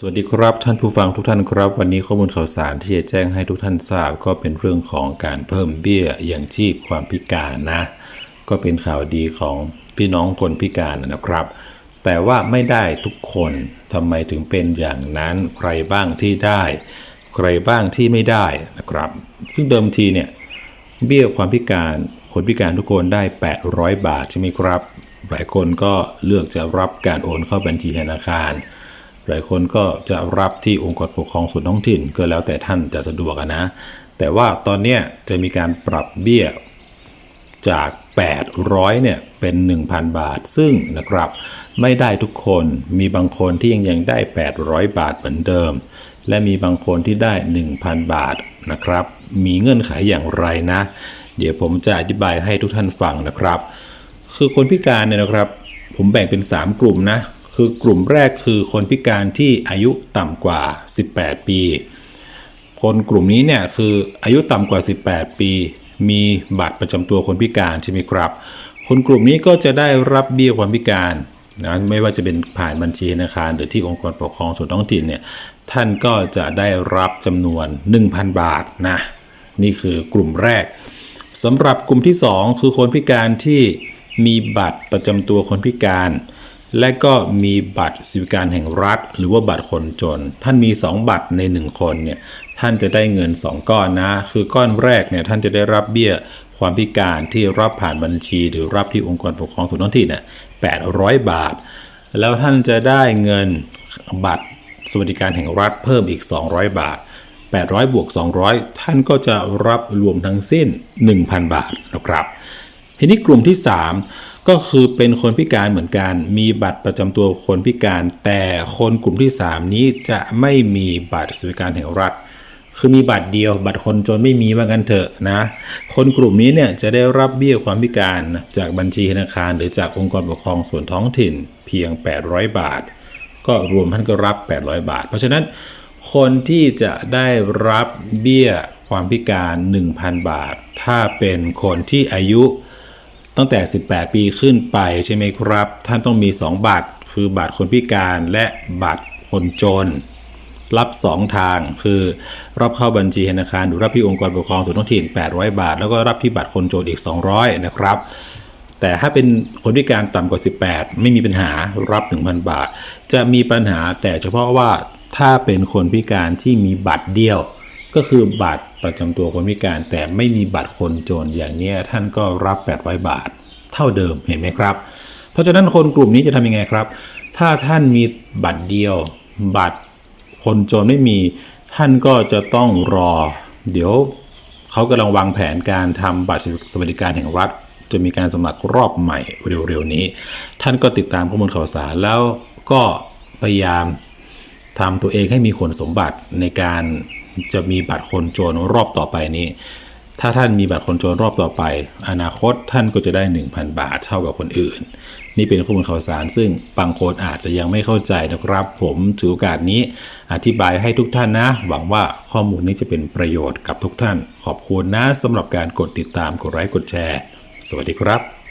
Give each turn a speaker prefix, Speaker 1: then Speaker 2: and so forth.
Speaker 1: สวัสดีครับท่านผู้ฟังทุกท่านครับ วันนี้ข้อมูลข่าวสารที่จะแจ้งให้ทุกท่านทราบ ก็เป็นเรื่องของการเพิ่มเบี้ยอย่างชีพความพิการนะ ก็เป็นข่าวดีของพี่น้องคนพิการนะครับ แต่ว่าไม่ได้ทุกคนทำไมถึงเป็นอย่างนั้นใครบ้างที่ได้ ใครบ้างที่ไม่ได้นะครับ ซึ่งเดิมทีเนี่ยเบี้ยความพิการคนพิการทุกคนได้ 800 บาทใช่ไหมครับ หลายคนก็เลือกจะรับการโอนเข้าบัญชีธนาคาร หลายคนก็จะรับที่องค์กรปกครองส่วนท้องถิ่นก็แล้วแต่ท่านจะสะดวกนะ แต่ว่าตอนนี้จะมีการปรับเบี้ยจาก 800เนี่ยเป็น 1,000 บาท ซึ่งนะครับไม่ได้ทุกคนมีบางคนที่ยังยังได้ 800 บาทเหมือนเดิม และมีบางคนที่ได้ 1,000 บาทนะครับ มีเงื่อนไขอย่างไรนะ เดี๋ยวผมจะอธิบายให้ทุกท่านฟังนะครับ คือคนพิการเนี่ยนะครับ ผมแบ่งเป็น 3 กลุ่มนะ คือกลุ่มแรกคือคนพิการที่อายุต่ำกว่า 18 ปี คนกลุ่มนี้เนี่ยคืออายุต่ำกว่า 18 ปี มีบัตรประจำตัวคนพิการใช่ไหมครับ คนกลุ่มนี้ก็จะได้รับเบี้ยความพิการนะไม่ว่าจะเป็นผ่านบัญชีธนาคารหรือที่องค์กรปกครองส่วนท้องถิ่นเนี่ยท่านก็จะได้รับจำนวน 1,000 บาทนะนี่คือกลุ่มแรกสำหรับกลุ่มที่ 2 คือคนพิการที่มีบัตรประจำตัวคนพิการ และก็มีบัตรสวัสดิการแห่งรัฐ หรือว่าบัตรคนจน ท่านมี 2 บัตรใน 1 คนเนี่ยท่านจะได้เงิน 2 ก้อนนะ คือก้อนแรกเนี่ยท่านจะได้รับเบี้ยความพิการที่รับผ่านบัญชี หรือรับที่องค์กรปกครองส่วนท้องถิ่นเนี่ย800 บาท แล้วท่านจะได้เงินบัตรสวัสดิการแห่งรัฐเพิ่มอีก 200 บาท 800 บวก 200 ท่านก็จะรับรวมทั้งสิ้น 1,000 บาทนะครับ ทีนี้กลุ่มที่ 3 ก็คือเป็นคนพิการเหมือนกัน มีบัตรประจำตัวคนพิการ แต่คนกลุ่มที่ 3 นี้จะไม่มีบัตรสวัสดิการแห่งรัฐ คือมีบัตรเดียว บัตรคนจนไม่มีว่ากันเถอะนะ คนกลุ่มนี้เนี่ยจะได้รับเบี้ยความพิการจากบัญชีธนาคาร หรือจากองค์กรปกครองส่วนท้องถิ่นเพียง 800 บาท ก็รวมท่านก็รับ 800 บาท เพราะฉะนั้นคนที่จะได้รับเบี้ยความพิการ 1,000 บาท ถ้าเป็นคนที่อายุ ตั้งแต่ 18 ปีขึ้นไปใช่ไหมครับ ท่านต้องมี 2 บัตร คือบัตรคนพิการและบัตรคนจน รับ 2 ทางคือรับเข้าบัญชีธนาคารหรือรับที่องค์กรปกครองส่วนท้องถิ่น 800 บาท แล้วก็รับที่บัตรคนจนอีก 200 นะครับ แต่ถ้าเป็นคนพิการต่ำกว่า 18 ไม่มีปัญหารับ 1,000 บาท จะมีปัญหาแต่เฉพาะว่าถ้าเป็นคนพิการที่มีบัตรเดียว ก็คือบัตรประจำตัวคนพิการแต่ไม่มีบัตรคนจนอย่างนี้ท่านก็รับ 800 บาท เท่าเดิมเห็นไหมครับ เพราะฉะนั้นคนกลุ่มนี้จะทำยังไงครับ ถ้าท่านมีบัตรเดียว บัตรคนจนไม่มี ท่านก็จะต้องรอ เดี๋ยวเขากำลังวางแผนการทำบัตรสวัสดิการแห่งรัฐ จะมีการสมัครรอบใหม่เร็วๆนี้ ท่านก็ติดตามข้อมูลข่าวสารแล้วก็พยายามทำตัวเองให้มีคุณสมบัติในการ จะมีบัตรคนจนรอบต่อไปนี้ ถ้าท่านมีบัตรคนจนรอบต่อไป อนาคตท่านก็จะได้ 1,000 บาทเท่ากับคนอื่น นี่เป็นข้อมูลข่าวสาร ซึ่งบางคนอาจจะยังไม่เข้าใจนะครับ ผมถือโอกาสนี้อธิบายให้ทุกท่านนะ หวังว่าข้อมูลนี้จะเป็นประโยชน์กับทุกท่าน ขอบคุณนะสำหรับการกดติดตามกดไลค์กดแชร์ สวัสดีครับ